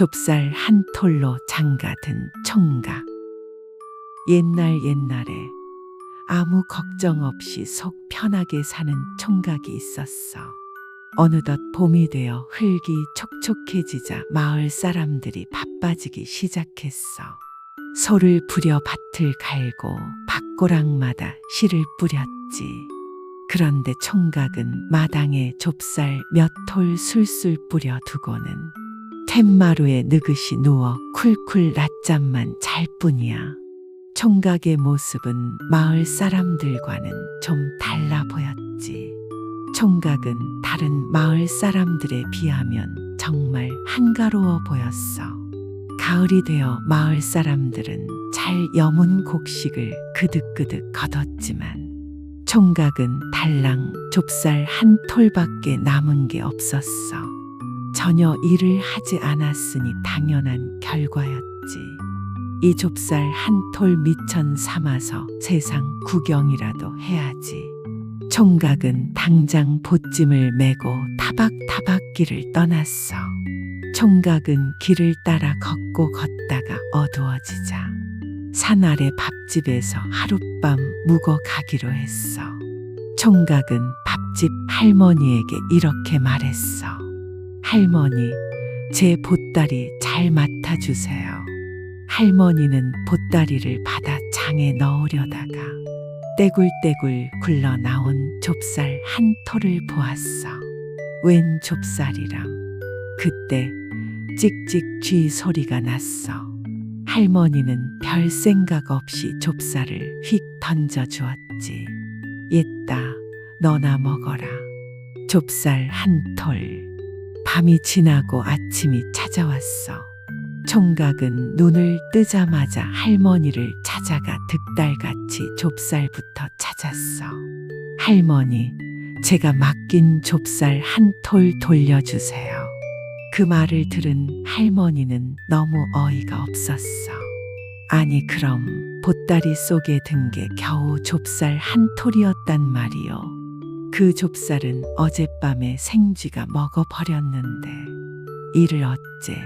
좁쌀 한 톨로 장가든 총각. 옛날 옛날에 아무 걱정 없이 속 편하게 사는 총각이 있었어. 어느덧 봄이 되어 흙이 촉촉해지자 마을 사람들이 바빠지기 시작했어. 소를 부려 밭을 갈고 밭고랑마다 씨를 뿌렸지. 그런데 총각은 마당에 좁쌀 몇 톨 술술 뿌려 두고는 툇마루에 느긋이 누워 쿨쿨 낮잠만 잘 뿐이야. 총각의 모습은 마을 사람들과는 좀 달라 보였지. 총각은 다른 마을 사람들에 비하면 정말 한가로워 보였어. 가을이 되어 마을 사람들은 잘 여문 곡식을 그득그득 거뒀지만 총각은 달랑 좁쌀 한 톨밖에 남은 게 없었어. 전혀 일을 하지 않았으니 당연한 결과였지. 이 좁쌀 한 톨 미천 삼아서 세상 구경이라도 해야지. 총각은 당장 보찜을 메고 타박타박 길을 떠났어. 총각은 길을 따라 걷고 걷다가 어두워지자 산 아래 밥집에서 하룻밤 묵어 가기로 했어. 총각은 밥집 할머니에게 이렇게 말했어. 할머니, 제 보따리 잘 맡아주세요. 할머니는 보따리를 받아 장에 넣으려다가 떼굴떼굴 굴러 나온 좁쌀 한 톨을 보았어. 웬 좁쌀이람. 그때 찍찍 쥐 소리가 났어. 할머니는 별 생각 없이 좁쌀을 휙 던져 주었지. 옛다, 너나 먹어라. 좁쌀 한 톨. 밤이 지나고 아침이 찾아왔어. 총각은 눈을 뜨자마자 할머니를 찾아가 득달같이 좁쌀부터 찾았어. 할머니, 제가 맡긴 좁쌀 한 톨 돌려주세요. 그 말을 들은 할머니는 너무 어이가 없었어. 아니, 그럼 보따리 속에 든 게 겨우 좁쌀 한 톨이었단 말이요. 그 좁쌀은 어젯밤에 생쥐가 먹어버렸는데, 이를 어째.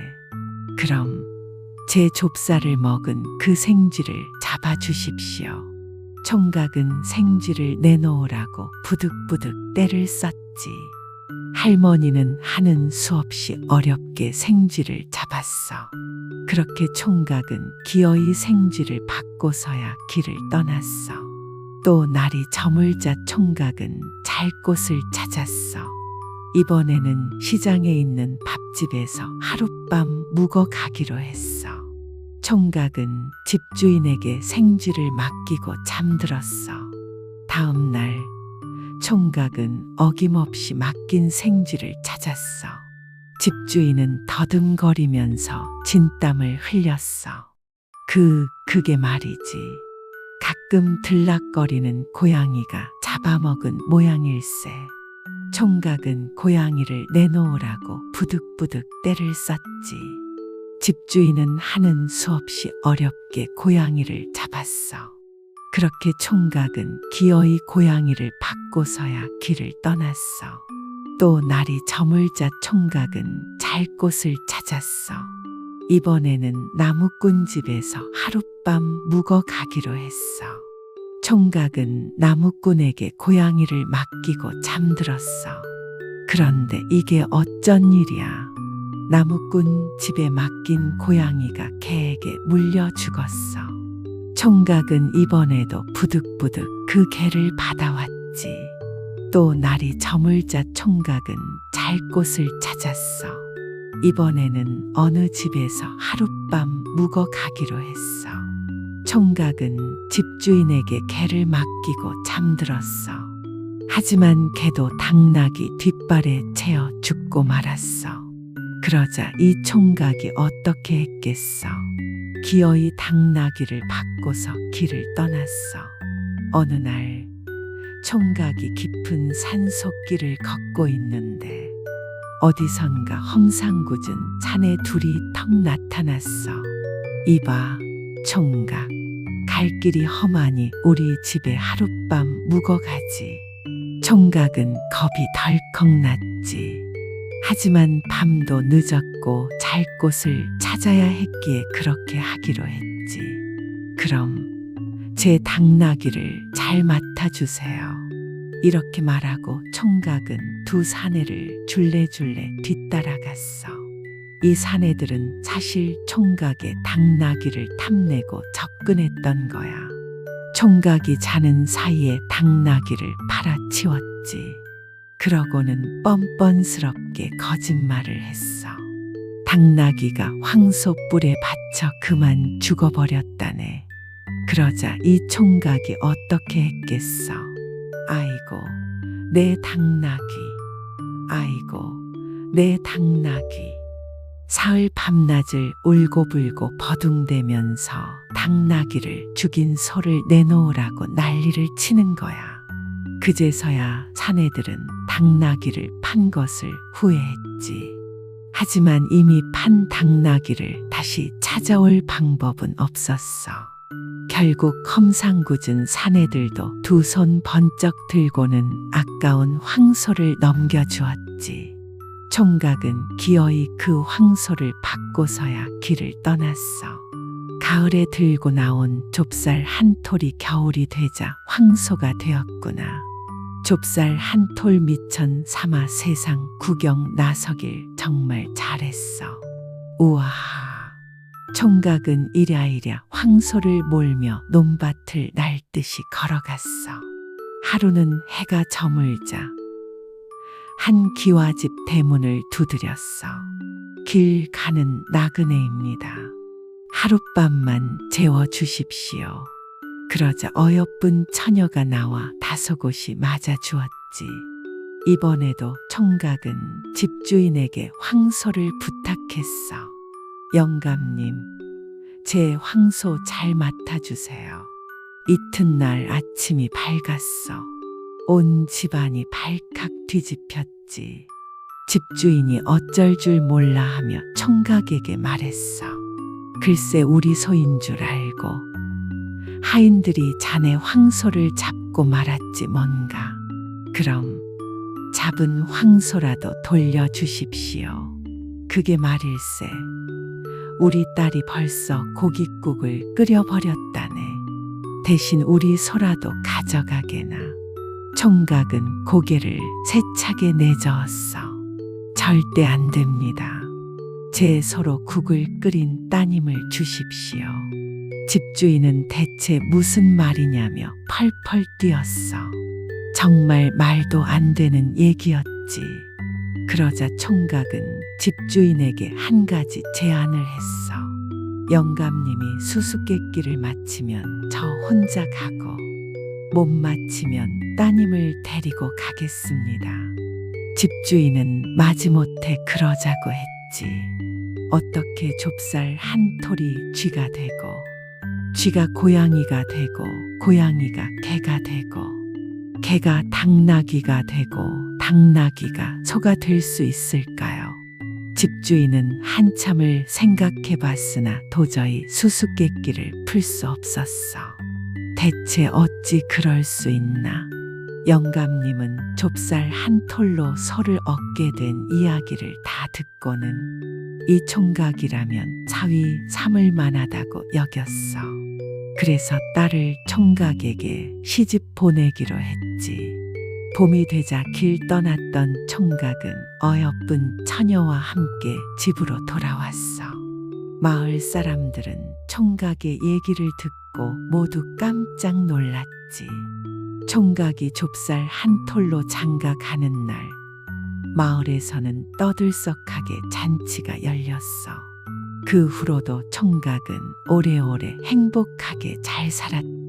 그럼 제 좁쌀을 먹은 그 생쥐를 잡아주십시오. 총각은 생쥐를 내놓으라고 부득부득 때를 썼지. 할머니는 하는 수 없이 어렵게 생쥐를 잡았어. 그렇게 총각은 기어이 생쥐를 받고서야 길을 떠났어. 또 날이 저물자 총각은 잘 곳을 찾았어. 이번에는 시장에 있는 밥집에서 하룻밤 묵어 가기로 했어. 총각은 집주인에게 생쥐를 맡기고 잠들었어. 다음 날 총각은 어김없이 맡긴 생쥐를 찾았어. 집주인은 더듬거리면서 진땀을 흘렸어. 그, 그게 말이지. 가끔 들락거리는 고양이가 잡아먹은 모양일세. 총각은 고양이를 내놓으라고 부득부득 때를 썼지. 집주인은 하는 수 없이 어렵게 고양이를 잡았어. 그렇게 총각은 기어이 고양이를 받고서야 길을 떠났어. 또 날이 저물자 총각은 잘 곳을 찾았어. 이번에는 나무꾼 집에서 하룻밤 묵어 가기로 했어. 총각은 나무꾼에게 고양이를 맡기고 잠들었어. 그런데 이게 어쩐 일이야. 나무꾼 집에 맡긴 고양이가 개에게 물려 죽었어. 총각은 이번에도 부득부득 그 개를 받아왔지. 또 날이 저물자 총각은 잘 곳을 찾았어. 이번에는 어느 집에서 하룻밤 묵어 가기로 했어. 총각은 집주인에게 개를 맡기고 잠들었어. 하지만 개도 당나귀 뒷발에 채어 죽고 말았어. 그러자 이 총각이 어떻게 했겠어? 기어이 당나귀를 받고서 길을 떠났어. 어느 날 총각이 깊은 산속길을 걷고 있는데 어디선가 험상궂은 자네 둘이 턱 나타났어. 이봐, 총각. 갈 길이 험하니 우리 집에 하룻밤 묵어 가지. 총각은 겁이 덜컥 났지. 하지만 밤도 늦었고 잘 곳을 찾아야 했기에 그렇게 하기로 했지. 그럼 제 당나귀를 잘 맡아주세요. 이렇게 말하고 총각은 두 사내를 줄레줄레 뒤따라갔어. 이 사내들은 사실 총각의 당나귀를 탐내고 접근했던 거야. 총각이 자는 사이에 당나귀를 팔아치웠지. 그러고는 뻔뻔스럽게 거짓말을 했어. 당나귀가 황소 뿔에 받쳐 그만 죽어버렸다네. 그러자 이 총각이 어떻게 했겠어? 아이고, 내 당나귀. 아이고, 내 당나귀. 사흘 밤낮을 울고불고 버둥대면서 당나귀를 죽인 소를 내놓으라고 난리를 치는 거야. 그제서야 사내들은 당나귀를 판 것을 후회했지. 하지만 이미 판 당나귀를 다시 찾아올 방법은 없었어. 결국 험상궂은 사내들도 두 손 번쩍 들고는 아까운 황소를 넘겨주었지. 총각은 기어이 그 황소를 받고서야 길을 떠났어. 가을에 들고 나온 좁쌀 한 톨이 겨울이 되자 황소가 되었구나. 좁쌀 한 톨 미천 삼아 세상 구경 나서길 정말 잘했어. 우와. 총각은 이랴이랴 황소를 몰며 논밭을 날듯이 걸어갔어. 하루는 해가 저물자 한 기와집 대문을 두드렸어. 길 가는 나그네입니다. 하룻밤만 재워 주십시오. 그러자 어여쁜 처녀가 나와 다소곳이 맞아 주었지. 이번에도 총각은 집주인에게 황소를 부탁했어. 영감님, 제 황소 잘 맡아주세요. 이튿날 아침이 밝았어. 온 집안이 발칵 뒤집혔지. 집주인이 어쩔 줄 몰라 하며 총각에게 말했어. 글쎄 우리 소인 줄 알고 하인들이 자네 황소를 잡고 말았지 뭔가. 그럼 잡은 황소라도 돌려주십시오. 그게 말일세. 우리 딸이 벌써 고깃국을 끓여버렸다네. 대신 우리 소라도 가져가게나. 총각은 고개를 세차게 내저었어. 절대 안 됩니다. 제 소로 국을 끓인 따님을 주십시오. 집주인은 대체 무슨 말이냐며 펄펄 뛰었어. 정말 말도 안 되는 얘기였지. 그러자 총각은 집주인에게 한 가지 제안을 했어. 영감님이 수수께끼를 마치면 저 혼자 가고 못 마치면 따님을 데리고 가겠습니다. 집주인은 마지못해 그러자고 했지. 어떻게 좁쌀 한 톨이 쥐가 되고 쥐가 고양이가 되고 고양이가 개가 되고 개가 당나귀가 되고 당나귀가 소가 될 수 있을까요? 집주인은 한참을 생각해 봤으나 도저히 수수께끼를 풀 수 없었어. 대체 어찌 그럴 수 있나? 영감님은 좁쌀 한 톨로 소를 얻게 된 이야기를 다 듣고는 이 총각이라면 사위 삼을 만하다고 여겼어. 그래서 딸을 총각에게 시집 보내기로 했지. 봄이 되자 길 떠났던 총각은 어여쁜 처녀와 함께 집으로 돌아왔어. 마을 사람들은 총각의 얘기를 듣고 모두 깜짝 놀랐지. 총각이 좁쌀 한 톨로 장가 가는 날, 마을에서는 떠들썩하게 잔치가 열렸어. 그 후로도 총각은 오래오래 행복하게 잘 살았다.